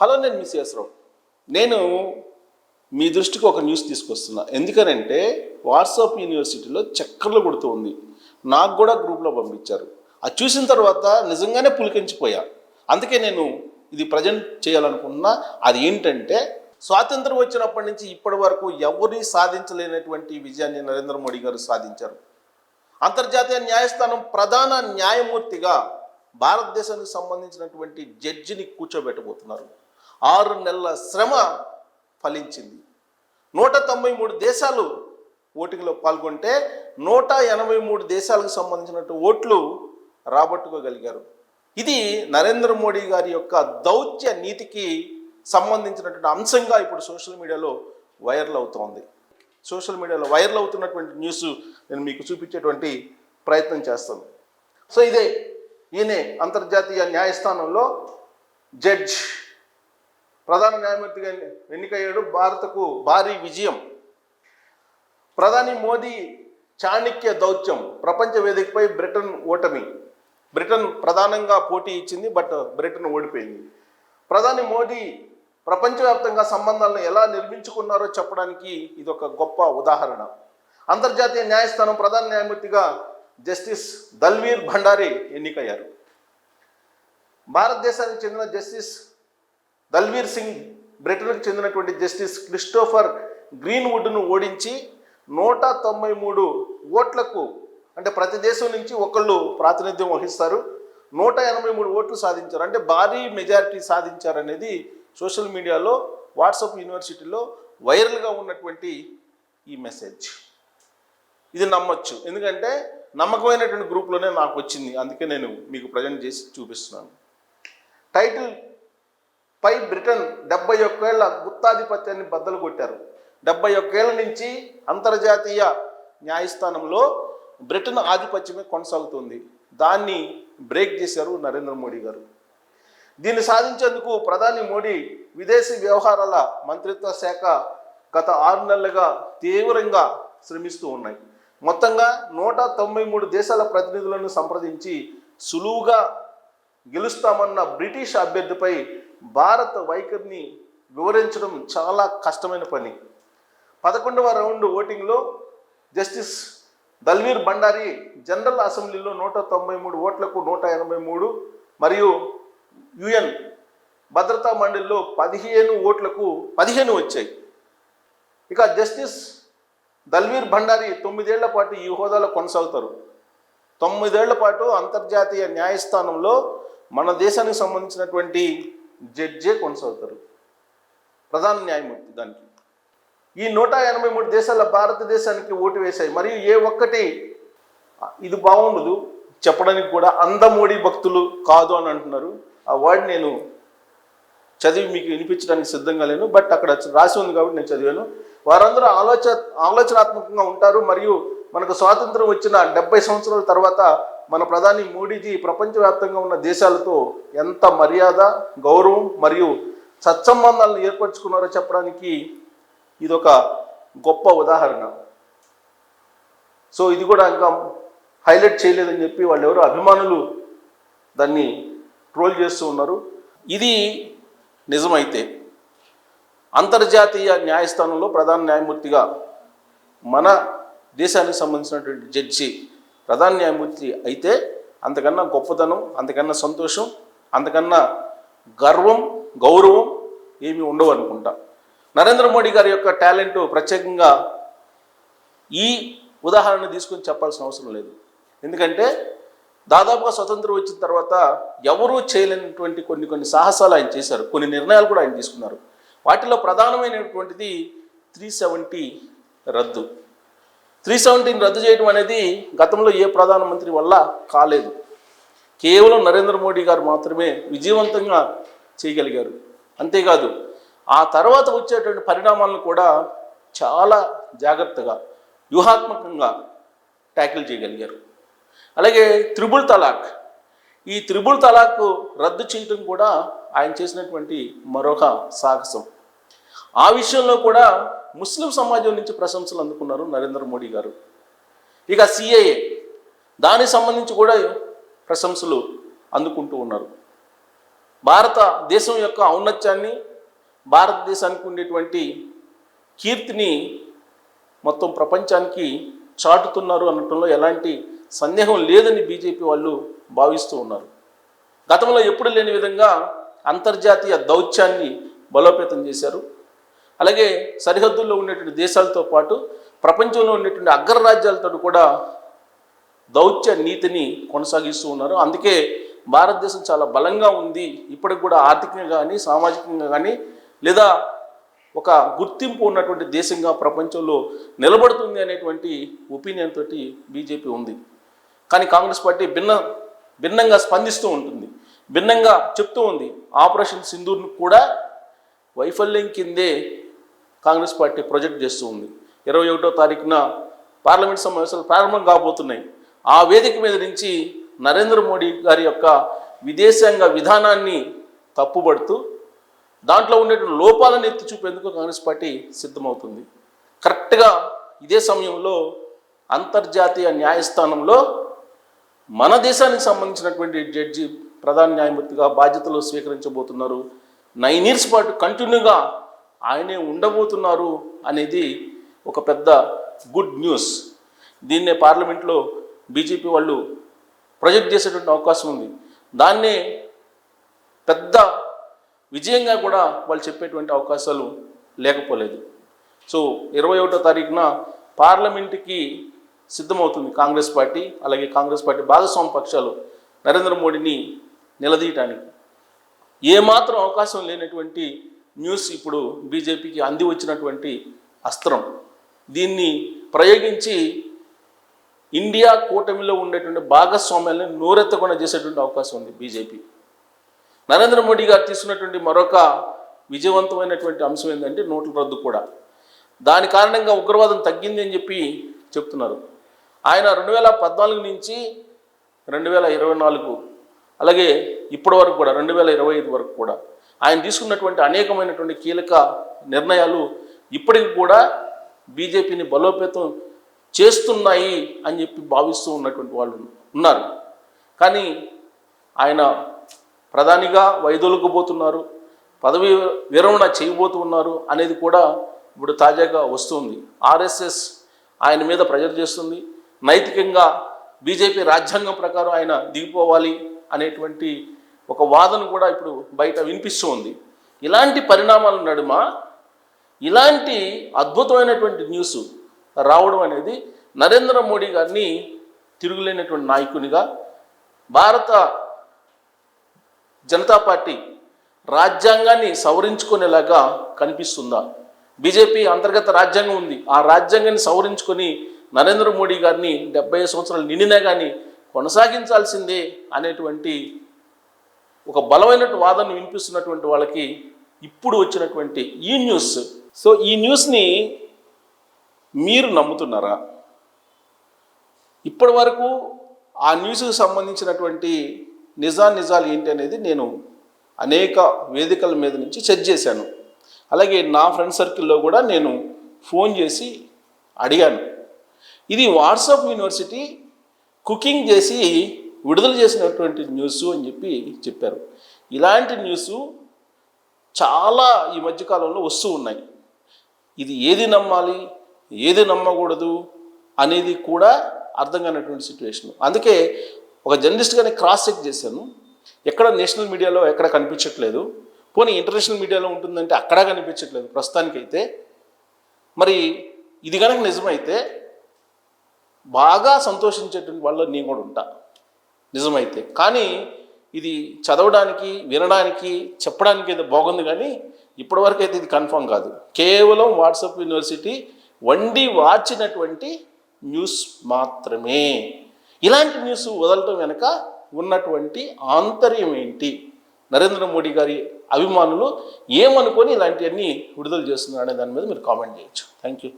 Hello నేను miss చేసరావు నేను మీ దృష్టికి ఒక న్యూస్ తీసుకొస్తున్నా. ఎందుకనంటే వాట్సాప్ యూనివర్సిటీలో చక్కర్లు కొడుతూ ఉంది. నాకు కూడా గ్రూప్లో పంపించారు. అది చూసిన తర్వాత నిజంగానే పులికించిపోయా. అందుకే నేను ఇది ప్రజెంట్ చేయాలనుకుంటున్నా. అది ఏంటంటే స్వాతంత్రం వచ్చినప్పటి నుంచి ఇప్పటి వరకు ఎవరి సాధించలేనటువంటి విజయాన్ని నరేంద్ర మోడీ గారు సాధించారు. అంతర్జాతీయ న్యాయస్థానం ప్రధాన న్యాయమూర్తిగా భారతదేశానికి సంబంధించినటువంటి జడ్జిని కూర్చోబెట్టబోతున్నారు. ఆరు నెలల శ్రమ ఫలించింది. నూట తొంభై మూడు దేశాలు ఓటింగ్లో పాల్గొంటే నూట ఎనభై మూడు దేశాలకు సంబంధించినట్టు ఓట్లు రాబట్టుకోగలిగారు. ఇది నరేంద్ర మోడీ గారి యొక్క దౌత్య నీతికి సంబంధించినటువంటి అంశంగా ఇప్పుడు సోషల్ మీడియాలో వైరల్ అవుతోంది. సోషల్ మీడియాలో వైరల్ అవుతున్నటువంటి న్యూస్ నేను మీకు చూపించేటువంటి ప్రయత్నం చేస్తాను. సో ఇదే ఈయనే అంతర్జాతీయ న్యాయస్థానంలో జడ్జ్ ప్రధాన న్యాయమూర్తిగా ఎన్నికయ్యాడు భారత్కు భారీ విజయం. ప్రధాని మోదీ చాణక్య దౌత్యం ప్రపంచ వేదికపై బ్రిటన్ ఓటమి. బ్రిటన్ ప్రధానంగా పోటీ ఇచ్చింది బట్ బ్రిటన్ ఓడిపోయింది. ప్రధాని మోదీ ప్రపంచవ్యాప్తంగా సంబంధాలను ఎలా నిర్మించుకున్నారో చెప్పడానికి ఇది ఒక గొప్ప ఉదాహరణ. అంతర్జాతీయ న్యాయస్థానం ప్రధాన న్యాయమూర్తిగా జస్టిస్ దల్వీర్ భండారీ ఎన్నికయ్యారు. భారతదేశానికి చెందిన జస్టిస్ దల్వీర్ సింగ్ బ్రిటన్కు చెందినటువంటి జస్టిస్ క్రిస్టోఫర్ గ్రీన్వుడ్ను ఓడించి నూట తొంభై మూడు ఓట్లకు అంటే ప్రతి దేశం నుంచి ఒకళ్ళు ప్రాతినిధ్యం వహిస్తారు. నూట ఎనభై మూడు ఓట్లు సాధించారు. అంటే భారీ మెజారిటీ సాధించారనేది సోషల్ మీడియాలో వాట్సాప్ యూనివర్సిటీలో వైరల్గా ఉన్నటువంటి ఈ మెసేజ్. ఇది నమ్మొచ్చు. ఎందుకంటే నమ్మకమైనటువంటి గ్రూప్లోనే నాకు వచ్చింది. అందుకే నేను మీకు ప్రజెంట్ చేసి చూపిస్తున్నాను. టైటిల్ పై బ్రిటన్ డెబ్బై ఒక్కేళ్ళ గుత్తాధిపత్యాన్ని బద్దలు కొట్టారు. డెబ్బై ఒక్కేళ్ళ నుంచి అంతర్జాతీయ న్యాయస్థానంలో బ్రిటన్ ఆధిపత్యమే కొనసాగుతుంది. దాన్ని బ్రేక్ చేశారు నరేంద్ర మోడీ గారు. దీన్ని సాధించేందుకు ప్రధాని మోడీ విదేశీ వ్యవహారాల మంత్రిత్వ శాఖ గత ఆరు నెలలుగా తీవ్రంగా శ్రమిస్తూ ఉన్నాయి. మొత్తంగా నూట తొంభై మూడు దేశాల ప్రతినిధులను సంప్రదించి సులువుగా గెలుస్తామన్న బ్రిటిష్ అభ్యర్థిపై భారత వైఖరిని వివరించడం చాలా కష్టమైన పని. పదకొండవ రౌండ్ ఓటింగ్లో జస్టిస్ దల్వీర్ భండారి జనరల్ అసెంబ్లీలో నూట తొంభై మూడు ఓట్లకు నూట ఎనభై మూడు మరియు యుఎన్ భద్రతా మండలిలో పదిహేను ఓట్లకు పదిహేను వచ్చాయి. ఇక జస్టిస్ దల్వీర్ భండారి తొమ్మిదేళ్ళ పాటు ఈ హోదాలో కొనసాగుతారు. తొమ్మిదేళ్ళ పాటు అంతర్జాతీయ న్యాయస్థానంలో మన దేశానికి సంబంధించినటువంటి జడ్జే కొనసాగుతారు. ప్రధాన న్యాయమూర్తి దానికి. ఈ నూట ఎనభై మూడు దేశాల భారతదేశానికి ఓటు వేశాయి. మరియు ఏ ఒక్కటి ఇది బాగుండదు. చెప్పడానికి కూడా అందమూడి భక్తులు కాదు అని అంటున్నారు. ఆ వర్డ్ నేను చదివి మీకు వినిపించడానికి సిద్ధంగా లేను. బట్ అక్కడ రాసి ఉంది కాబట్టి నేను చదివాను. వారందరూ ఆలోచన ఆలోచనాత్మకంగా ఉంటారు. మరియు మనకు స్వాతంత్రం వచ్చిన డెబ్బై సంవత్సరాల తర్వాత మన ప్రధాని మోడీజీ ప్రపంచవ్యాప్తంగా ఉన్న దేశాలతో ఎంత మర్యాద గౌరవం మరియు సత్సంబంధాలను ఏర్పరచుకున్నారో చెప్పడానికి ఇది ఒక గొప్ప ఉదాహరణ. సో ఇది కూడా ఇంకా హైలైట్ చేయలేదని చెప్పి వాళ్ళు ఎవరో అభిమానులు దాన్ని ట్రోల్ చేస్తూ ఉన్నారు. ఇది నిజమైతే అంతర్జాతీయ న్యాయస్థానంలో ప్రధాన న్యాయమూర్తిగా మన దేశానికి సంబంధించినటువంటి జడ్జి ప్రధాన న్యాయమూర్తి అయితే అంతకన్నా గొప్పతనం అంతకన్నా సంతోషం అంతకన్నా గర్వం గౌరవం ఏమీ ఉండవు అనుకుంటా. నరేంద్ర మోడీ గారి యొక్క టాలెంట్ ప్రత్యేకంగా ఈ ఉదాహరణ తీసుకొని చెప్పాల్సిన అవసరం లేదు. ఎందుకంటే దాదాపుగా స్వతంత్రం వచ్చిన తర్వాత ఎవరూ చేయలేనటువంటి కొన్ని కొన్ని సాహసాలు ఆయన చేశారు. కొన్ని నిర్ణయాలు కూడా ఆయన తీసుకున్నారు. వాటిలో ప్రధానమైనటువంటిది త్రీ సెవెంటీ రద్దు. త్రీ సెవెంటీని రద్దు చేయడం అనేది గతంలో ఏ ప్రధానమంత్రి వల్ల కాలేదు. కేవలం నరేంద్ర మోడీ గారు మాత్రమే విజయవంతంగా చేయగలిగారు. అంతేకాదు ఆ తర్వాత వచ్చేటువంటి పరిణామాలను కూడా చాలా జాగ్రత్తగా వ్యూహాత్మకంగా ట్యాకిల్ చేయగలిగారు. అలాగే త్రిబుల్ తలాక్. ఈ త్రిబుల్ తలాక్ రద్దు చేయడం కూడా ఆయన చేసినటువంటి మరొక సాహసం. ఆ విషయంలో కూడా ముస్లిం సమాజం నుంచి ప్రశంసలు అందుకున్నారు నరేంద్ర మోడీ గారు. ఇక సిఏఏ దానికి సంబంధించి కూడా ప్రశంసలు అందుకుంటూ ఉన్నారు. భారతదేశం యొక్క ఔన్నత్యాన్ని భారతదేశానికి ఉండేటువంటి కీర్తిని మొత్తం ప్రపంచానికి చాటుతున్నారు అనటంలో ఎలాంటి సందేహం లేదని బీజేపీ వాళ్ళు భావిస్తూ ఉన్నారు. గతంలో ఎప్పుడు లేని విధంగా అంతర్జాతీయ దౌత్యాన్ని బలోపేతం చేశారు. అలాగే సరిహద్దుల్లో ఉండేటువంటి దేశాలతో పాటు ప్రపంచంలో ఉండేటువంటి అగ్రరాజ్యాలతో కూడా దౌత్య నీతిని కొనసాగిస్తూ ఉన్నారు. అందుకే భారతదేశం చాలా బలంగా ఉంది. ఇప్పటికి కూడా ఆర్థికంగా కానీ సామాజికంగా కానీ లేదా ఒక గుర్తింపు ఉన్నటువంటి దేశంగా ప్రపంచంలో నిలబడుతుంది అనేటువంటి ఒపీనియన్ తోటి బీజేపీ ఉంది. కానీ కాంగ్రెస్ పార్టీ భిన్న భిన్నంగా స్పందిస్తూ ఉంటుంది. భిన్నంగా చెప్తూ ఉంది. ఆపరేషన్ సింధూర్ను కూడా వైఫల్యం కిందే కాంగ్రెస్ పార్టీ ప్రొజెక్ట్ చేస్తూ ఉంది. ఇరవై ఒకటో తారీఖున పార్లమెంట్ సమావేశాలు ప్రారంభం కాబోతున్నాయి. ఆ వేదిక మీద నుంచి నరేంద్ర మోడీ గారి యొక్క విదేశాంగ విధానాన్ని తప్పుబడుతూ దాంట్లో ఉండేటువంటి లోపాలను ఎత్తి చూపేందుకు కాంగ్రెస్ పార్టీ సిద్ధమవుతుంది. కరెక్ట్గా ఇదే సమయంలో అంతర్జాతీయ న్యాయస్థానంలో మన దేశానికి సంబంధించినటువంటి జడ్జి ప్రధాన న్యాయమూర్తిగా బాధ్యతలు స్వీకరించబోతున్నారు. నైన్ ఇయర్స్ పాటు కంటిన్యూగా ఆయనే ఉండబోతున్నారు అనేది ఒక పెద్ద గుడ్ న్యూస్. దీన్నే పార్లమెంట్లో బీజేపీ వాళ్ళు ప్రొజెక్ట్ చేసేటువంటి అవకాశం ఉంది. దాన్నే పెద్ద విజయంగా కూడా వాళ్ళు చెప్పేటువంటి అవకాశాలు లేకపోలేదు. సో ఇరవై ఒకటో తారీఖున పార్లమెంటుకి సిద్ధమవుతుంది కాంగ్రెస్ పార్టీ అలాగే కాంగ్రెస్ పార్టీ భాగస్వామ్య పక్షాలు నరేంద్ర మోడీని నిలదీయటానికి. ఏమాత్రం అవకాశం లేనటువంటి న్యూస్ ఇప్పుడు బీజేపీకి అంది వచ్చినటువంటి అస్త్రం. దీన్ని ప్రయోగించి ఇండియా కూటమిలో ఉండేటువంటి భాగస్వామ్యాలను నోరెత్తకుండా చేసేటువంటి అవకాశం ఉంది బీజేపీ. నరేంద్ర మోడీ గారు తీసుకున్నటువంటి మరొక విజయవంతమైనటువంటి అంశం ఏంటంటే నోట్ల రద్దు కూడా. దాని కారణంగా ఉగ్రవాదం తగ్గింది అని చెప్పి చెప్తున్నారు. ఆయన రెండు వేల పద్నాలుగు నుంచి రెండు వేల ఇరవై నాలుగు అలాగే ఇప్పటి వరకు కూడా రెండు వేల ఇరవై ఐదు వరకు కూడా. ఆయన తీసుకున్నటువంటి అనేకమైనటువంటి కీలక నిర్ణయాలు ఇప్పటికి కూడా బీజేపీని బలోపేతం చేస్తున్నాయి అని చెప్పి భావిస్తూ ఉన్నటువంటి వాళ్ళు ఉన్నారు. కానీ ఆయన ప్రధానిగా వైదొలగబోతున్నారు పదవి విరమణ చేయబోతున్నారు అనేది కూడా ఇప్పుడు తాజాగా వస్తుంది. ఆర్ఎస్ఎస్ ఆయన మీద ప్రెజర్ చేస్తుంది. నైతికంగా బీజేపీ రాజ్యాంగం ప్రకారం ఆయన దిగిపోవాలి అనేటువంటి ఒక వాదన కూడా ఇప్పుడు బయట వినిపిస్తూ ఉంది. ఇలాంటి పరిణామాల నడుమ ఇలాంటి అద్భుతమైనటువంటి న్యూస్ రావడం అనేది నరేంద్ర మోడీ గారిని తిరుగులేనటువంటి నాయకునిగా భారత జనతా పార్టీ రాజ్యాంగాన్ని సవరించుకునేలాగా కనిపిస్తుందా? బీజేపీ అంతర్గత రాజ్యాంగం ఉంది. ఆ రాజ్యాంగాన్ని సవరించుకొని నరేంద్ర మోడీ గారిని డెబ్బై సంవత్సరాలు నిండినా కానీ కొనసాగించాల్సిందే అనేటువంటి ఒక బలమైనటువంటి వాదన వినిపిస్తున్నటువంటి వాళ్ళకి ఇప్పుడు వచ్చినటువంటి ఈ న్యూస్. సో ఈ న్యూస్ని మీరు నమ్ముతున్నారా? ఇప్పటి వరకు ఆ న్యూస్కి సంబంధించినటువంటి నిజా నిజాలు ఏంటి అనేది నేను అనేక వేదికల మీద నుంచి చెక్ చేశాను. అలాగే నా ఫ్రెండ్ సర్కిల్లో కూడా నేను ఫోన్ చేసి అడిగాను. ఇది వాట్సాప్ యూనివర్సిటీ కుకింగ్ చేసి విడుదల చేసినటువంటి న్యూస్ అని చెప్పి చెప్పారు. ఇలాంటి న్యూస్ చాలా ఈ మధ్యకాలంలో వస్తూ ఉన్నాయి. ఇది ఏది నమ్మాలి ఏది నమ్మకూడదు అనేది కూడా అర్థం కానటువంటి సిచ్యువేషన్ అందుకే ఒక జర్నలిస్ట్గానే క్రాస్ చెక్ చేశాను. ఎక్కడ నేషనల్ మీడియాలో ఎక్కడ కనిపించట్లేదు. పోనీ ఇంటర్నేషనల్ మీడియాలో ఉంటుందంటే అక్కడా కనిపించట్లేదు ప్రస్తుతానికైతే. మరి ఇది కనుక నిజమైతే బాగా సంతోషించేటువంటి వాళ్ళు నేను కూడా ఉంటా. నిజమైతే. కానీ ఇది చదవడానికి వినడానికి చెప్పడానికి అయితే బాగుంది కానీ ఇప్పటివరకు అయితే ఇది కన్ఫర్మ్ కాదు. కేవలం వాట్సాప్ యూనివర్సిటీ వండి వాచినటువంటి న్యూస్ మాత్రమే. ఇలాంటి న్యూస్ వదలటం వెనక ఉన్నటువంటి ఆంతర్యం ఏంటి? నరేంద్ర మోడీ గారి అభిమానులు ఏమనుకొని ఇలాంటివన్నీ విడుదల చేస్తున్నారు అనే దాని మీద మీరు కామెంట్ చేయొచ్చు. Thank you